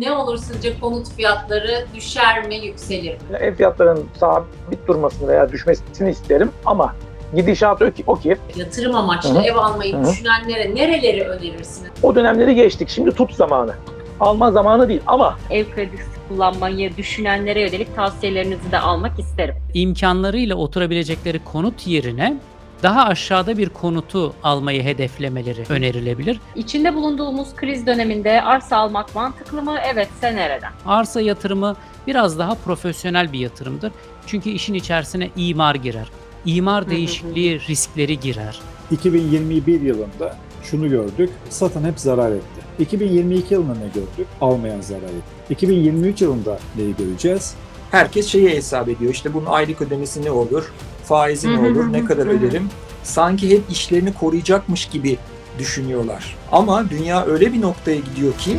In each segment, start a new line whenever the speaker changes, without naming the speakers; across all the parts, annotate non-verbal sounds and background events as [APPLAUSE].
Ne olur sizce konut fiyatları düşer mi, yükselir mi?
Ev fiyatlarının sabit durmasını veya düşmesini isterim ama gidişat o ki, o ki
Yatırım amaçlı
Hı hı.
ev almayı
Hı hı.
düşünenlere nereleri önerirsiniz?
o dönemleri geçtik. Şimdi tut zamanı. Alma zamanı değil ama
ev kredisi kullanmayı düşünenlere yönelik tavsiyelerinizi de almak isterim.
imkanlarıyla oturabilecekleri konut yerine daha aşağıda bir konutu almayı hedeflemeleri önerilebilir.
İçinde bulunduğumuz kriz döneminde arsa almak mantıklı mı? Evetse nereden?
Arsa yatırımı biraz daha profesyonel bir yatırımdır. Çünkü işin içerisine imar girer. İmar değişikliği riskleri girer.
2021 yılında şunu gördük, satan hep zarar etti. 2022 yılında ne gördük? Almayan zarar etti. 2023 yılında neyi göreceğiz?
herkes şeyi hesap ediyor. İşte bunun aylık ödemesi ne olur, faizi ne olur, ne kadar öderim. Sanki hep işlerini koruyacakmış gibi düşünüyorlar. Ama dünya öyle bir noktaya gidiyor ki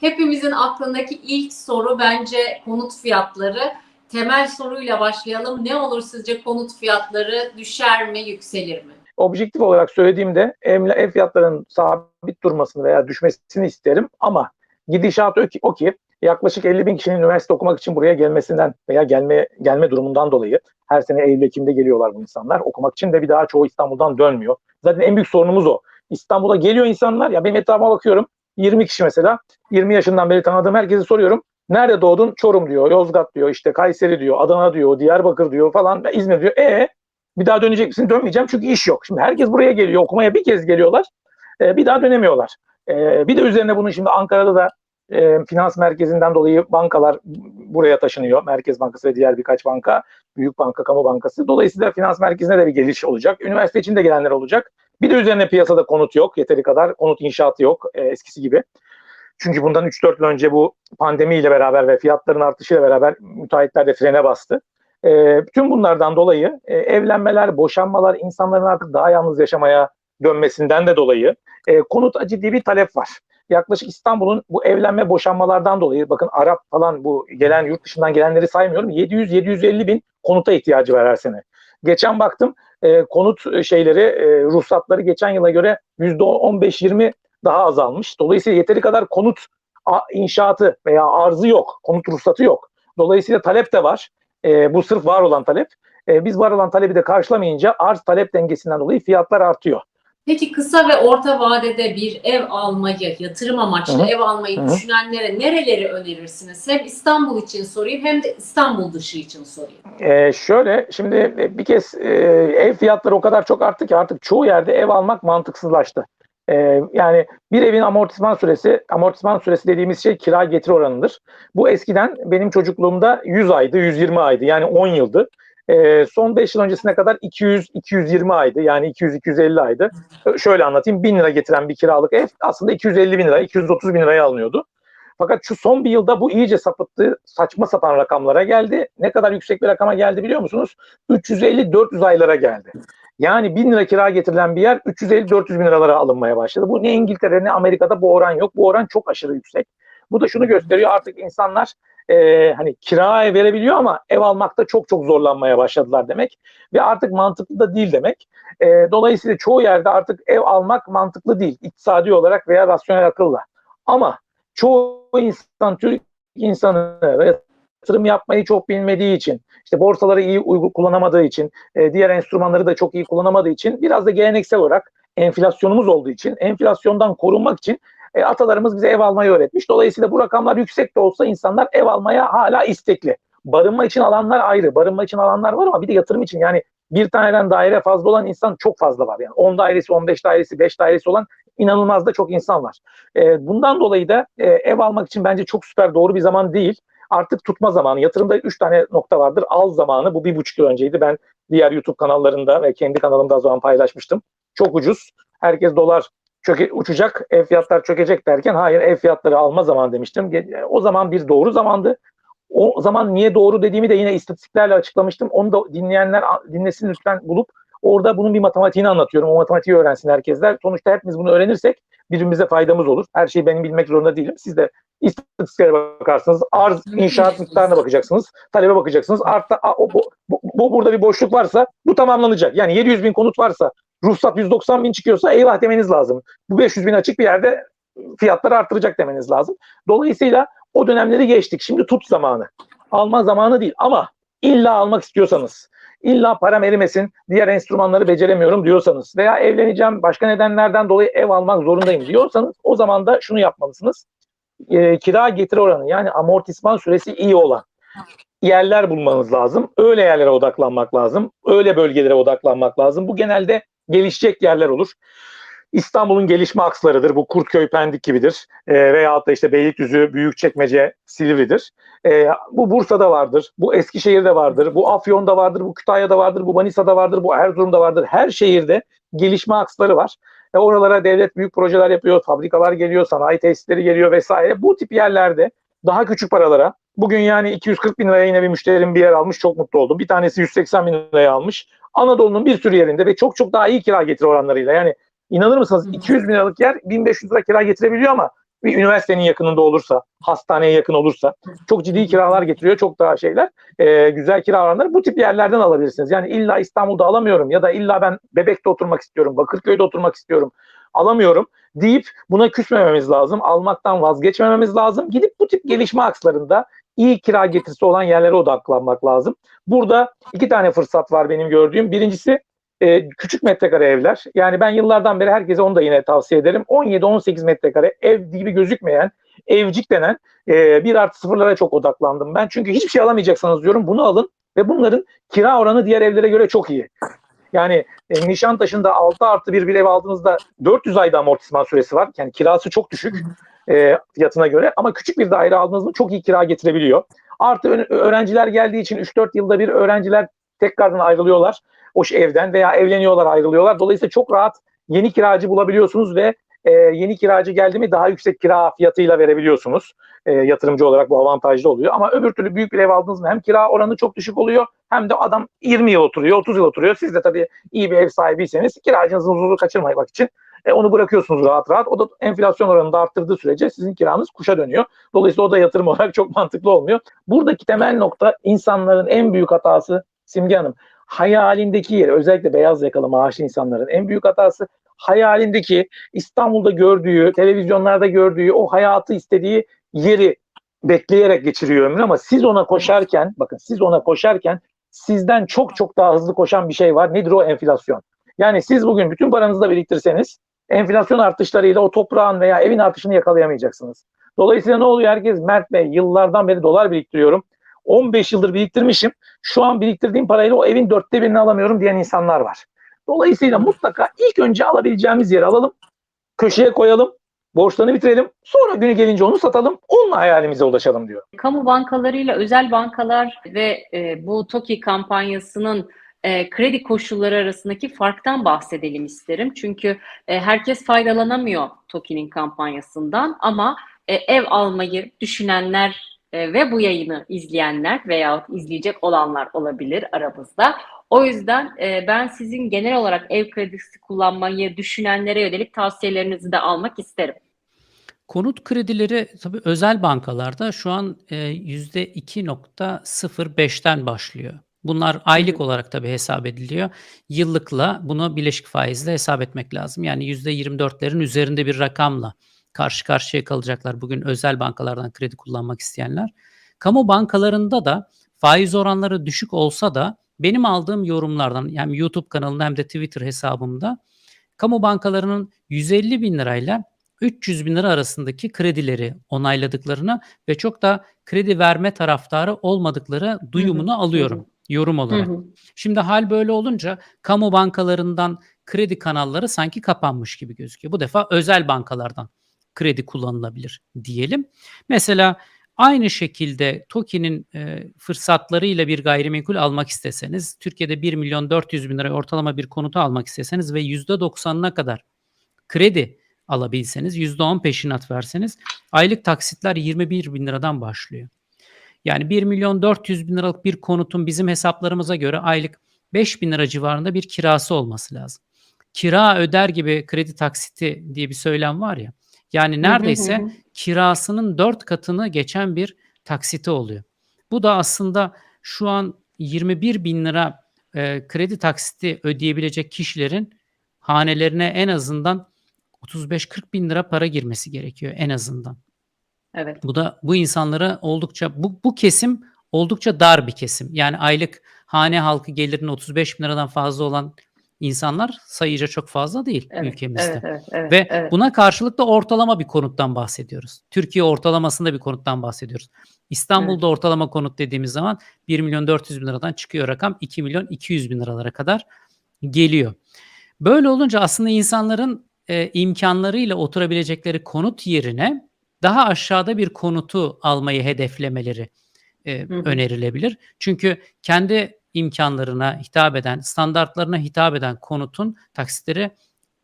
Hepimizin aklındaki ilk soru bence konut fiyatları. Temel soruyla başlayalım. Ne olur sizce konut fiyatları düşer mi, yükselir mi?
objektif olarak söylediğimde ev, ev fiyatlarının sabit durmasını veya düşmesini isterim ama gidişat o ki, o ki yaklaşık 50 bin kişinin üniversite okumak için buraya gelmesinden veya gelme gelme durumundan dolayı her sene Eylül Ekim'de geliyorlar bu insanlar okumak için ve bir daha çoğu İstanbul'dan dönmüyor. Zaten en büyük sorunumuz o. İstanbul'a geliyor insanlar ya benim etrafıma bakıyorum 20 kişi mesela 20 yaşından beri tanıdığım herkese soruyorum. Nerede doğdun? Çorum diyor, Yozgat diyor, işte Kayseri diyor, Adana diyor, Diyarbakır diyor falan, İzmir diyor. E bir daha dönecek misin? Dönmeyeceğim çünkü iş yok. Şimdi herkes buraya geliyor. Okumaya bir kez geliyorlar. E, bir daha dönemiyorlar. E, bir de üzerine bunu şimdi Ankara'da da e, finans merkezinden dolayı bankalar buraya taşınıyor. Merkez Bankası ve diğer birkaç banka. Büyük banka, kamu bankası. Dolayısıyla finans merkezine de bir geliş olacak. Üniversite için de gelenler olacak. Bir de üzerine piyasada konut yok. Yeteri kadar konut inşaatı yok e, eskisi gibi. Çünkü bundan 3-4 yıl önce bu pandemiyle beraber ve fiyatların artışıyla beraber müteahhitler de frene bastı. E, bütün bunlardan dolayı e, evlenmeler, boşanmalar, insanların artık daha yalnız yaşamaya dönmesinden de dolayı e, konuta ciddi bir talep var. Yaklaşık İstanbul'un bu evlenme boşanmalardan dolayı bakın Arap falan bu gelen yurt dışından gelenleri saymıyorum 700-750 bin konuta ihtiyacı var her sene. Geçen baktım e, konut şeyleri e, ruhsatları geçen yıla göre %15-20 daha azalmış. Dolayısıyla yeteri kadar konut inşaatı veya arzı yok. Konut ruhsatı yok. Dolayısıyla talep de var. E, bu sırf var olan talep. E, biz var olan talebi de karşılamayınca arz talep dengesinden dolayı fiyatlar artıyor.
Peki kısa ve orta vadede bir ev almayı, yatırım amaçlı
Hı hı.
ev almayı
Hı hı.
düşünenlere nereleri önerirsiniz? Hem İstanbul için sorayım hem de İstanbul dışı için sorayım.
Ee, şöyle şimdi e, bir kez e, ev fiyatları o kadar çok arttı ki artık çoğu yerde ev almak mantıksızlaştı. Ee, yani bir evin amortisman süresi, amortisman süresi dediğimiz şey kira getiri oranıdır. Bu eskiden benim çocukluğumda 100 aydı, 120 aydı yani 10 yıldı. Ee, son 5 yıl öncesine kadar 200-220 aydı yani 200-250 aydı. Şöyle anlatayım 1000 lira getiren bir kiralık ev aslında 250 bin lira, 230 bin liraya alınıyordu. Fakat şu son bir yılda bu iyice sapıttı. Saçma sapan rakamlara geldi. Ne kadar yüksek bir rakama geldi biliyor musunuz? 350-400 aylara geldi. Yani 1000 lira kira getirilen bir yer 350-400 bin liralara alınmaya başladı. Bu ne İngiltere ne Amerika'da bu oran yok. Bu oran çok aşırı yüksek. Bu da şunu gösteriyor artık insanlar e, hani kiraya verebiliyor ama ev almakta çok çok zorlanmaya başladılar demek. Ve artık mantıklı da değil demek. E, dolayısıyla çoğu yerde artık ev almak mantıklı değil. İktisadi olarak veya rasyonel akılla. Ama çoğu insan, Türk insanı yatırım yapmayı çok bilmediği için, işte borsaları iyi uygu kullanamadığı için, e, diğer enstrümanları da çok iyi kullanamadığı için, biraz da geleneksel olarak enflasyonumuz olduğu için, enflasyondan korunmak için e, atalarımız bize ev almayı öğretmiş. Dolayısıyla bu rakamlar yüksek de olsa insanlar ev almaya hala istekli. Barınma için alanlar ayrı. Barınma için alanlar var ama bir de yatırım için yani bir taneden daire fazla olan insan çok fazla var. Yani 10 dairesi, 15 dairesi, 5 dairesi olan inanılmaz da çok insan var. E, bundan dolayı da e, ev almak için bence çok süper doğru bir zaman değil. Artık tutma zamanı. Yatırımda 3 tane nokta vardır. Al zamanı. Bu bir buçuk yıl önceydi. Ben diğer YouTube kanallarında ve kendi kanalımda o zaman paylaşmıştım. Çok ucuz. Herkes dolar çöke, uçacak, ev fiyatlar çökecek derken hayır ev fiyatları alma zamanı demiştim. Ge- O zaman bir doğru zamandı. O zaman niye doğru dediğimi de yine istatistiklerle açıklamıştım. Onu da dinleyenler dinlesin lütfen bulup orada bunun bir matematiğini anlatıyorum. O matematiği öğrensin herkesler. Sonuçta hepimiz bunu öğrenirsek birbirimize faydamız olur. Her şeyi benim bilmek zorunda değilim. Siz de istatistiklere bakarsınız. Arz inşaat miktarına bakacaksınız. Talebe bakacaksınız. Artta, bu, bu, bu- burada bir boşluk varsa bu tamamlanacak. Yani 700 bin konut varsa ruhsat 190 bin çıkıyorsa eyvah demeniz lazım. Bu 500 bin açık bir yerde fiyatları arttıracak demeniz lazım. Dolayısıyla o dönemleri geçtik. Şimdi tut zamanı. Alma zamanı değil ama illa almak istiyorsanız, illa param erimesin, diğer enstrümanları beceremiyorum diyorsanız veya evleneceğim başka nedenlerden dolayı ev almak zorundayım diyorsanız o zaman da şunu yapmalısınız. Ee, kira getiri oranı yani amortisman süresi iyi olan yerler bulmanız lazım. Öyle yerlere odaklanmak lazım. Öyle bölgelere odaklanmak lazım. Bu genelde gelişecek yerler olur. İstanbul'un gelişme akslarıdır. Bu Kurtköy, Pendik gibidir. E, veyahut da işte Beylikdüzü, Büyükçekmece, Silivri'dir. E, bu Bursa'da vardır. Bu Eskişehir'de vardır. Bu Afyon'da vardır. Bu Kütahya'da vardır. Bu Manisa'da vardır. Bu Erzurum'da vardır. Her şehirde gelişme aksları var. E, oralara devlet büyük projeler yapıyor. Fabrikalar geliyor, sanayi tesisleri geliyor vesaire. Bu tip yerlerde daha küçük paralara bugün yani 240 bin liraya yine bir müşterim bir yer almış. Çok mutlu oldum. Bir tanesi 180 bin liraya almış. Anadolu'nun bir sürü yerinde ve çok çok daha iyi kira getiri oranlarıyla. Yani İnanır mısınız 200 bin liralık yer 1500 lira kira getirebiliyor ama bir üniversitenin yakınında olursa, hastaneye yakın olursa çok ciddi kiralar getiriyor. Çok daha şeyler. e, güzel kira oranları bu tip yerlerden alabilirsiniz. Yani illa İstanbul'da alamıyorum ya da illa ben Bebek'te oturmak istiyorum, Bakırköy'de oturmak istiyorum. Alamıyorum deyip buna küsmememiz lazım. Almaktan vazgeçmememiz lazım. Gidip bu tip gelişme akslarında iyi kira getirisi olan yerlere odaklanmak lazım. Burada iki tane fırsat var benim gördüğüm. Birincisi e, küçük metrekare evler. Yani ben yıllardan beri herkese onu da yine tavsiye ederim. 17-18 metrekare ev gibi gözükmeyen, evcik denen e, bir artı sıfırlara çok odaklandım ben. Çünkü hiçbir şey alamayacaksanız diyorum bunu alın ve bunların kira oranı diğer evlere göre çok iyi. Yani e, Nişantaşı'nda 6 artı bir bir ev aldığınızda 400 ayda amortisman süresi var. Yani kirası çok düşük e, fiyatına göre ama küçük bir daire aldığınız mı çok iyi kira getirebiliyor. Artı öğrenciler geldiği için 3-4 yılda bir öğrenciler tekrardan ayrılıyorlar o evden veya evleniyorlar ayrılıyorlar. Dolayısıyla çok rahat yeni kiracı bulabiliyorsunuz ve e, yeni kiracı geldi mi daha yüksek kira fiyatıyla verebiliyorsunuz. E, yatırımcı olarak bu avantajlı oluyor. Ama öbür türlü büyük bir ev aldığınız mı hem kira oranı çok düşük oluyor hem de adam 20 yıl oturuyor, 30 yıl oturuyor. Siz de tabii iyi bir ev sahibiyseniz kiracınızın huzuru kaçırmamak için e, onu bırakıyorsunuz rahat rahat. O da enflasyon oranını da arttırdığı sürece sizin kiranız kuşa dönüyor. Dolayısıyla o da yatırım [LAUGHS] olarak çok mantıklı olmuyor. Buradaki temel nokta insanların en büyük hatası Simge Hanım hayalindeki yeri özellikle beyaz yakalı maaşlı insanların en büyük hatası hayalindeki İstanbul'da gördüğü, televizyonlarda gördüğü o hayatı istediği yeri bekleyerek geçiriyor ömrü ama siz ona koşarken bakın siz ona koşarken sizden çok çok daha hızlı koşan bir şey var. Nedir o enflasyon? Yani siz bugün bütün paranızı da biriktirseniz enflasyon artışlarıyla o toprağın veya evin artışını yakalayamayacaksınız. Dolayısıyla ne oluyor? Herkes Mert Bey yıllardan beri dolar biriktiriyorum. 15 yıldır biriktirmişim. Şu an biriktirdiğim parayla o evin dörtte birini alamıyorum diyen insanlar var. Dolayısıyla mutlaka ilk önce alabileceğimiz yeri alalım. Köşeye koyalım. Borçlarını bitirelim. Sonra günü gelince onu satalım. Onunla hayalimize ulaşalım diyor.
Kamu bankalarıyla özel bankalar ve e, bu TOKİ kampanyasının e, kredi koşulları arasındaki farktan bahsedelim isterim. Çünkü e, herkes faydalanamıyor TOKİ'nin kampanyasından ama e, ev almayı düşünenler e, ve bu yayını izleyenler veya izleyecek olanlar olabilir aramızda. O yüzden e, ben sizin genel olarak ev kredisi kullanmayı düşünenlere yönelik tavsiyelerinizi de almak isterim.
Konut kredileri tabii özel bankalarda şu an e, %2.05'ten başlıyor. Bunlar aylık olarak tabii hesap ediliyor. Yıllıkla bunu bileşik faizle hesap etmek lazım. Yani %24'lerin üzerinde bir rakamla karşı karşıya kalacaklar bugün özel bankalardan kredi kullanmak isteyenler. Kamu bankalarında da faiz oranları düşük olsa da benim aldığım yorumlardan hem YouTube kanalında hem de Twitter hesabımda kamu bankalarının 150 bin lirayla 300 bin lira arasındaki kredileri onayladıklarını ve çok da kredi verme taraftarı olmadıkları duyumunu alıyorum yorum olarak.
Hı hı.
Şimdi hal böyle olunca kamu bankalarından kredi kanalları sanki kapanmış gibi gözüküyor. Bu defa özel bankalardan kredi kullanılabilir diyelim. Mesela aynı şekilde TOKİ'nin e, fırsatlarıyla bir gayrimenkul almak isteseniz, Türkiye'de 1 milyon 400 bin liraya ortalama bir konutu almak isteseniz ve %90'ına kadar kredi alabilseniz, %10 peşinat verseniz aylık taksitler 21 bin liradan başlıyor. Yani 1 milyon 400 bin liralık bir konutun bizim hesaplarımıza göre aylık 5 bin lira civarında bir kirası olması lazım. Kira öder gibi kredi taksiti diye bir söylem var ya. Yani neredeyse kirasının 4 katını geçen bir taksiti oluyor. Bu da aslında şu an 21 bin lira e, kredi taksiti ödeyebilecek kişilerin hanelerine en azından 35-40 bin lira para girmesi gerekiyor en azından.
Evet.
Bu da bu insanlara oldukça bu, bu kesim oldukça dar bir kesim. Yani aylık hane halkı gelirinin 35 bin liradan fazla olan insanlar sayıca çok fazla değil
Evet,
ülkemizde.
Evet, evet, evet,
Ve
evet.
buna karşılık da ortalama bir konuttan bahsediyoruz. Türkiye ortalamasında bir konuttan bahsediyoruz. İstanbul'da ortalama konut dediğimiz zaman 1 milyon 400 bin liradan çıkıyor rakam 2 milyon 200 bin liralara kadar geliyor. Böyle olunca aslında insanların e, imkanlarıyla oturabilecekleri konut yerine daha aşağıda bir konutu almayı hedeflemeleri e,
Hı hı.
önerilebilir. Çünkü kendi imkanlarına hitap eden, standartlarına hitap eden konutun taksitleri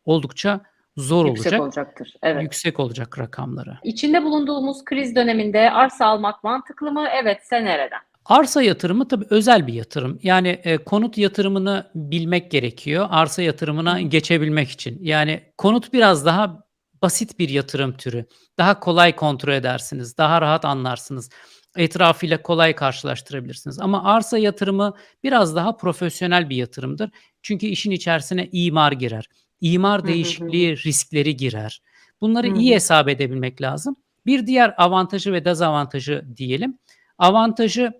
oldukça zor
Yüksek
olacak.
olacaktır. Evet.
Yüksek olacak rakamları.
İçinde bulunduğumuz kriz döneminde arsa almak mantıklı mı? Evet, nereden?
Arsa yatırımı tabii özel bir yatırım. Yani e, konut yatırımını bilmek gerekiyor. Arsa yatırımına geçebilmek için. Yani konut biraz daha basit bir yatırım türü. Daha kolay kontrol edersiniz. Daha rahat anlarsınız. Etrafıyla kolay karşılaştırabilirsiniz. Ama arsa yatırımı biraz daha profesyonel bir yatırımdır. Çünkü işin içerisine imar girer. İmar değişikliği riskleri girer. Bunları iyi hesap edebilmek lazım. Bir diğer avantajı ve dezavantajı diyelim. Avantajı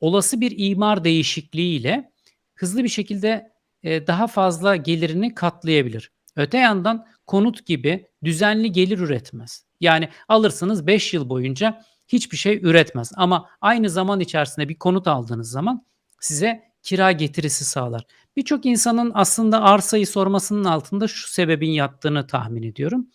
olası bir imar değişikliğiyle hızlı bir şekilde e, daha fazla gelirini katlayabilir. Öte yandan konut gibi düzenli gelir üretmez. Yani alırsınız 5 yıl boyunca hiçbir şey üretmez. Ama aynı zaman içerisinde bir konut aldığınız zaman size kira getirisi sağlar. Birçok insanın aslında arsayı sormasının altında şu sebebin yattığını tahmin ediyorum.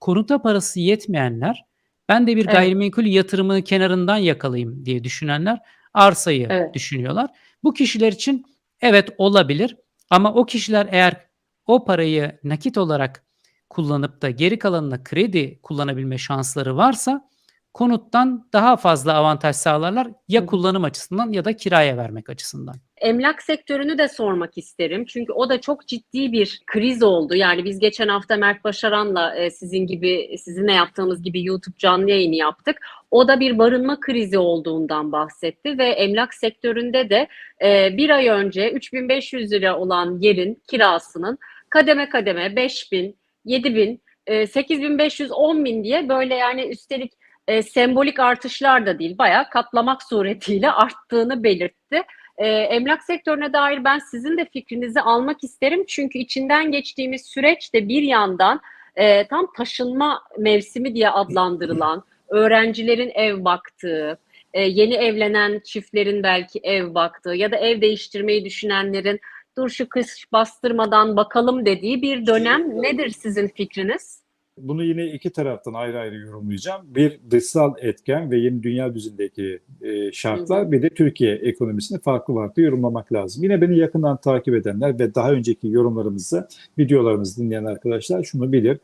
Konuta parası yetmeyenler ben de bir
Evet.
gayrimenkul yatırımı kenarından yakalayayım diye düşünenler arsayı
Evet.
düşünüyorlar. Bu kişiler için evet olabilir ama o kişiler eğer o parayı nakit olarak kullanıp da geri kalanına kredi kullanabilme şansları varsa konuttan daha fazla avantaj sağlarlar ya kullanım açısından ya da kiraya vermek açısından.
Emlak sektörünü de sormak isterim. Çünkü o da çok ciddi bir kriz oldu. Yani biz geçen hafta Mert Başaran'la e, sizin gibi sizinle yaptığımız gibi YouTube canlı yayını yaptık. O da bir barınma krizi olduğundan bahsetti ve emlak sektöründe de e, bir ay önce 3500 lira olan yerin kirasının kademe kademe 5000, 7000, e, 8500, 10000 diye böyle yani üstelik e, sembolik artışlar da değil bayağı katlamak suretiyle [LAUGHS] arttığını belirtti. E, emlak sektörüne dair ben sizin de fikrinizi almak isterim. Çünkü içinden geçtiğimiz süreç de bir yandan e, tam taşınma mevsimi diye adlandırılan, öğrencilerin ev baktığı, e, yeni evlenen çiftlerin belki ev baktığı ya da ev değiştirmeyi düşünenlerin dur şu kış bastırmadan bakalım dediği bir dönem. Nedir sizin fikriniz?
Bunu yine iki taraftan ayrı ayrı yorumlayacağım. Bir dışsal etken ve yeni dünya düzendeki e, şartlar bir de Türkiye ekonomisini farklı farklı yorumlamak lazım. Yine beni yakından takip edenler ve daha önceki yorumlarımızı, videolarımızı dinleyen arkadaşlar şunu bilir.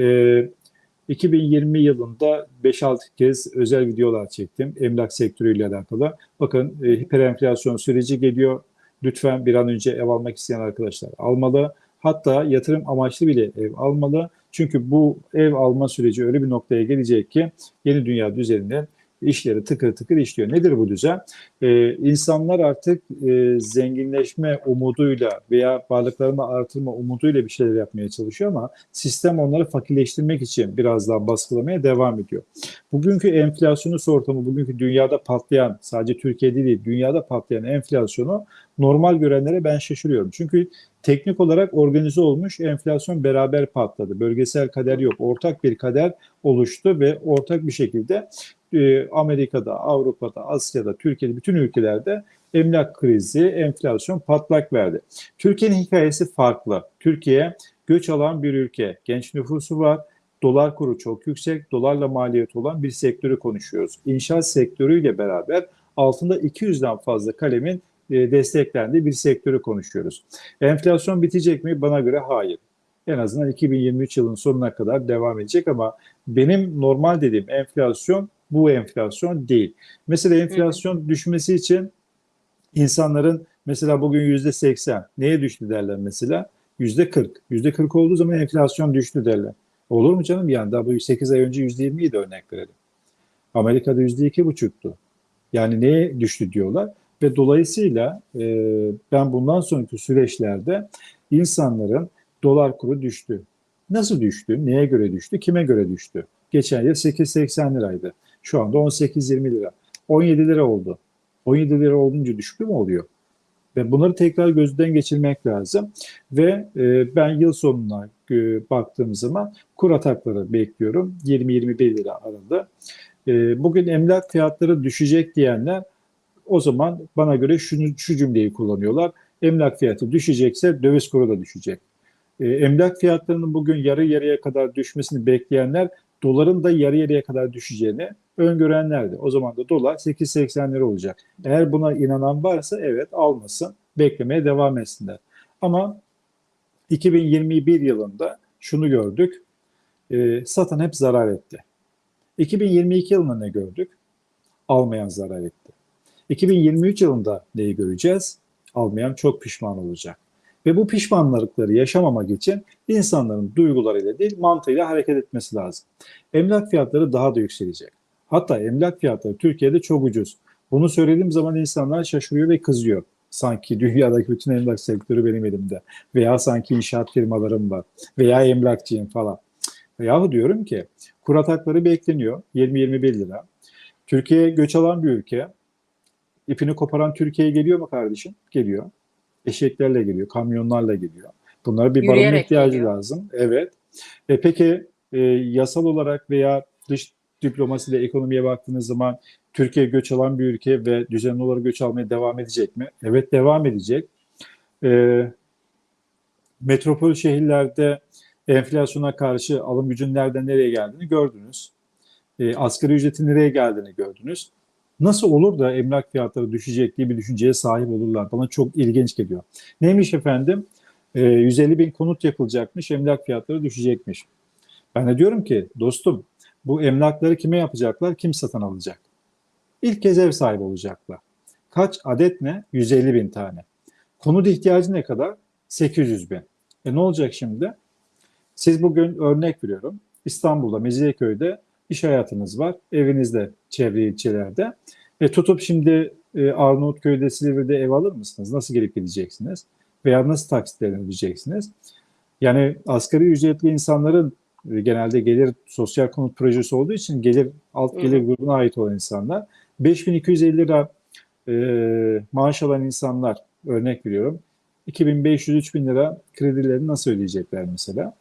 E, 2020 yılında 5-6 kez özel videolar çektim emlak sektörüyle alakalı. Bakın e, hiperenflasyon süreci geliyor. Lütfen bir an önce ev almak isteyen arkadaşlar almalı. Hatta yatırım amaçlı bile ev almalı. Çünkü bu ev alma süreci öyle bir noktaya gelecek ki yeni dünya düzeninin işleri tıkır tıkır işliyor. Nedir bu düzen? Ee, insanlar artık e, zenginleşme umuduyla veya varlıklarını artırma umuduyla bir şeyler yapmaya çalışıyor ama sistem onları fakirleştirmek için biraz daha baskılamaya devam ediyor. Bugünkü enflasyonist ortamı, bugünkü dünyada patlayan, sadece Türkiye'de değil, dünyada patlayan enflasyonu normal görenlere ben şaşırıyorum. Çünkü teknik olarak organize olmuş enflasyon beraber patladı. Bölgesel kader yok. Ortak bir kader oluştu ve ortak bir şekilde e, Amerika'da, Avrupa'da, Asya'da, Türkiye'de bütün ülkelerde emlak krizi, enflasyon patlak verdi. Türkiye'nin hikayesi farklı. Türkiye göç alan bir ülke. Genç nüfusu var. Dolar kuru çok yüksek. Dolarla maliyet olan bir sektörü konuşuyoruz. İnşaat sektörüyle beraber altında 200'den fazla kalemin e, desteklendiği bir sektörü konuşuyoruz. Enflasyon bitecek mi? Bana göre hayır. En azından 2023 yılının sonuna kadar devam edecek ama benim normal dediğim enflasyon bu enflasyon değil. Mesela enflasyon düşmesi için insanların mesela bugün yüzde 80 neye düştü derler mesela? Yüzde 40. Yüzde 40 olduğu zaman enflasyon düştü derler. Olur mu canım? Yani daha bu 8 ay önce yüzde 20 idi örnek verelim. Amerika'da yüzde iki buçuktu. Yani neye düştü diyorlar. Ve dolayısıyla e, ben bundan sonraki süreçlerde insanların dolar kuru düştü. Nasıl düştü? Neye göre düştü? Kime göre düştü? Geçen yıl 8.80 liraydı. Şu anda 18-20 lira. 17 lira oldu. 17 lira olunca düşüklü mü oluyor? Ve bunları tekrar gözden geçirmek lazım. Ve e, ben yıl sonuna e, baktığım zaman kur atakları bekliyorum. 20-21 lira arada. E, bugün emlak fiyatları düşecek diyenler o zaman bana göre şunu, şu cümleyi kullanıyorlar. Emlak fiyatı düşecekse döviz kuru da düşecek. E, emlak fiyatlarının bugün yarı yarıya kadar düşmesini bekleyenler doların da yarı yarıya kadar düşeceğini öngörenlerdi. O zaman da dolar 8.80 lira olacak. Eğer buna inanan varsa evet almasın, beklemeye devam etsinler. Ama 2021 yılında şunu gördük, e, satan hep zarar etti. 2022 yılında ne gördük? Almayan zarar etti. 2023 yılında neyi göreceğiz? Almayan çok pişman olacak. Ve bu pişmanlıkları yaşamamak için insanların duygularıyla değil mantığıyla hareket etmesi lazım. Emlak fiyatları daha da yükselecek. Hatta emlak fiyatları Türkiye'de çok ucuz. Bunu söylediğim zaman insanlar şaşırıyor ve kızıyor. Sanki dünyadaki bütün emlak sektörü benim elimde. Veya sanki inşaat firmalarım var. Veya emlakçıyım falan. Yahu diyorum ki kur atakları bekleniyor. 20-21 lira. Türkiye göç alan bir ülke. İpini koparan Türkiye'ye geliyor mu kardeşim? Geliyor. Eşeklerle geliyor, kamyonlarla geliyor. Bunlara bir barınma ihtiyacı
geliyor.
lazım. Evet. E peki e, yasal olarak veya dış diplomaside ekonomiye baktığınız zaman Türkiye göç alan bir ülke ve düzenli olarak göç almaya devam edecek mi? Evet devam edecek. E, metropol şehirlerde enflasyona karşı alım gücün nereden nereye geldiğini gördünüz. E, asgari ücretin nereye geldiğini gördünüz. Nasıl olur da emlak fiyatları düşecek diye bir düşünceye sahip olurlar. Bana çok ilginç geliyor. Neymiş efendim? E, 150 bin konut yapılacakmış, emlak fiyatları düşecekmiş. Ben de diyorum ki dostum bu emlakları kime yapacaklar, kim satın alacak? İlk kez ev sahibi olacaklar. Kaç adet ne? 150 bin tane. Konut ihtiyacı ne kadar? 800 bin. E ne olacak şimdi? Siz bugün örnek veriyorum. İstanbul'da, Mecidiyeköy'de iş hayatınız var. Evinizde, çevre ilçelerde. E tutup şimdi e, Arnavutköy'de, Silivri'de ev alır mısınız? Nasıl gelip gideceksiniz? Veya nasıl taksitlerini ödeyeceksiniz? Yani asgari ücretli insanların genelde gelir sosyal konut projesi olduğu için gelir alt gelir grubuna ait olan insanlar 5250 lira e, maaş alan insanlar örnek veriyorum 2500-3000 lira kredilerini nasıl ödeyecekler mesela?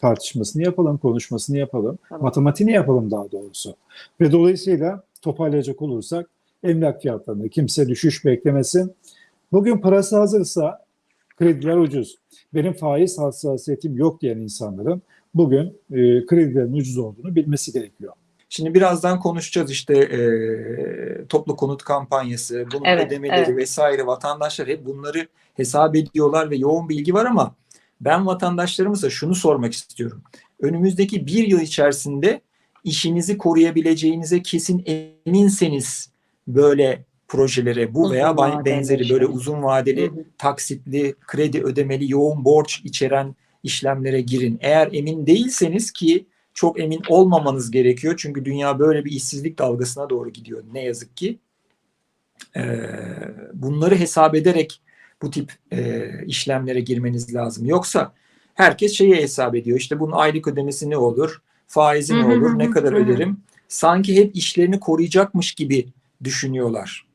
Tartışmasını yapalım, konuşmasını yapalım,
Tamam.
matematiğini yapalım daha doğrusu. Ve dolayısıyla toparlayacak olursak emlak fiyatlarında kimse düşüş beklemesin. Bugün parası hazırsa krediler ucuz. Benim faiz hassasiyetim yok diyen insanların bugün e, kredilerin ucuz olduğunu bilmesi gerekiyor.
Şimdi birazdan konuşacağız işte e, toplu konut kampanyası, bunun
Evet,
ödemeleri
evet.
vesaire. Vatandaşlar hep bunları hesap ediyorlar ve yoğun bilgi var ama ben vatandaşlarımıza şunu sormak istiyorum. Önümüzdeki bir yıl içerisinde işinizi koruyabileceğinize kesin eminseniz böyle projelere bu
Uzun
veya
vadeli
benzeri
işte.
böyle uzun vadeli
Hı hı.
taksitli, kredi ödemeli, yoğun borç içeren işlemlere girin. Eğer emin değilseniz ki çok emin olmamanız gerekiyor. Çünkü dünya böyle bir işsizlik dalgasına doğru gidiyor ne yazık ki. Ee, bunları hesap ederek bu tip e, işlemlere girmeniz lazım. Yoksa herkes şeyi hesap ediyor. İşte bunun aylık ödemesi ne olur? Faizi ne olur? Ne kadar öderim? Sanki hep işlerini koruyacakmış gibi düşünüyorlar.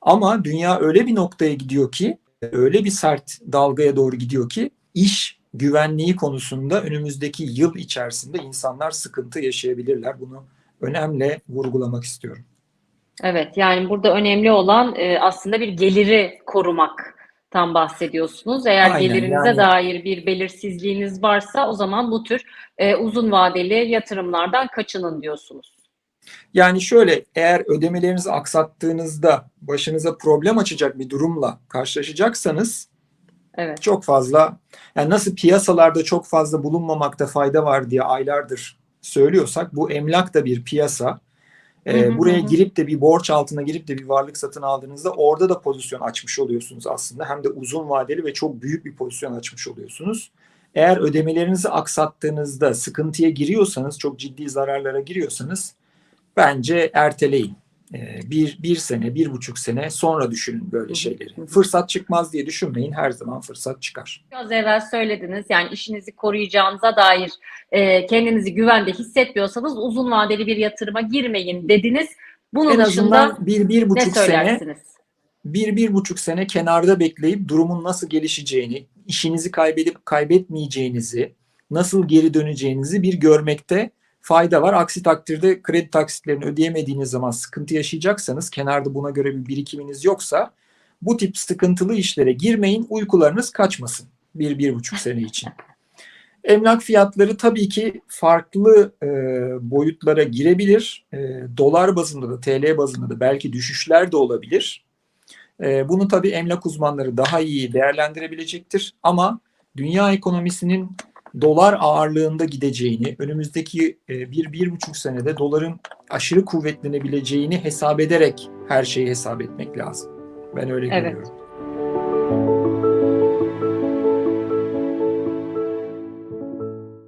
Ama dünya öyle bir noktaya gidiyor ki, öyle bir sert dalgaya doğru gidiyor ki iş güvenliği konusunda önümüzdeki yıl içerisinde insanlar sıkıntı yaşayabilirler. Bunu önemli vurgulamak istiyorum.
Evet yani burada önemli olan e, aslında bir geliri korumaktan bahsediyorsunuz. Eğer
Aynen,
gelirinize
yani-
dair bir belirsizliğiniz varsa o zaman bu tür e, uzun vadeli yatırımlardan kaçının diyorsunuz.
Yani şöyle eğer ödemelerinizi aksattığınızda başınıza problem açacak bir durumla karşılaşacaksanız
Evet.
çok fazla yani nasıl piyasalarda çok fazla bulunmamakta fayda var diye aylardır söylüyorsak bu emlak da bir piyasa. Ee,
Hı hı
buraya
hı
girip de bir borç altına girip de bir varlık satın aldığınızda orada da pozisyon açmış oluyorsunuz aslında. Hem de uzun vadeli ve çok büyük bir pozisyon açmış oluyorsunuz. Eğer ödemelerinizi aksattığınızda sıkıntıya giriyorsanız, çok ciddi zararlara giriyorsanız bence erteleyin. Ee, bir, bir sene, bir buçuk sene sonra düşünün böyle şeyleri. Fırsat çıkmaz diye düşünmeyin. Her zaman fırsat çıkar.
Biraz evvel söylediniz yani işinizi koruyacağınıza dair e, kendinizi güvende hissetmiyorsanız uzun vadeli bir yatırıma girmeyin dediniz. Bunun
en
dışında
bir, bir
ne
buçuk sene
söylersiniz?
bir, bir buçuk sene kenarda bekleyip durumun nasıl gelişeceğini, işinizi kaybedip kaybetmeyeceğinizi, nasıl geri döneceğinizi bir görmekte fayda var. Aksi takdirde kredi taksitlerini ödeyemediğiniz zaman sıkıntı yaşayacaksanız, kenarda buna göre bir birikiminiz yoksa bu tip sıkıntılı işlere girmeyin, uykularınız kaçmasın bir, bir buçuk sene için. [LAUGHS] Emlak fiyatları tabii ki farklı e, boyutlara girebilir. E, dolar bazında da TL bazında da belki düşüşler de olabilir. E, bunu tabii emlak uzmanları daha iyi değerlendirebilecektir. Ama dünya ekonomisinin dolar ağırlığında gideceğini, önümüzdeki e, bir, bir buçuk senede doların aşırı kuvvetlenebileceğini hesap ederek her şeyi hesap etmek lazım. Ben öyle
Evet.
görüyorum.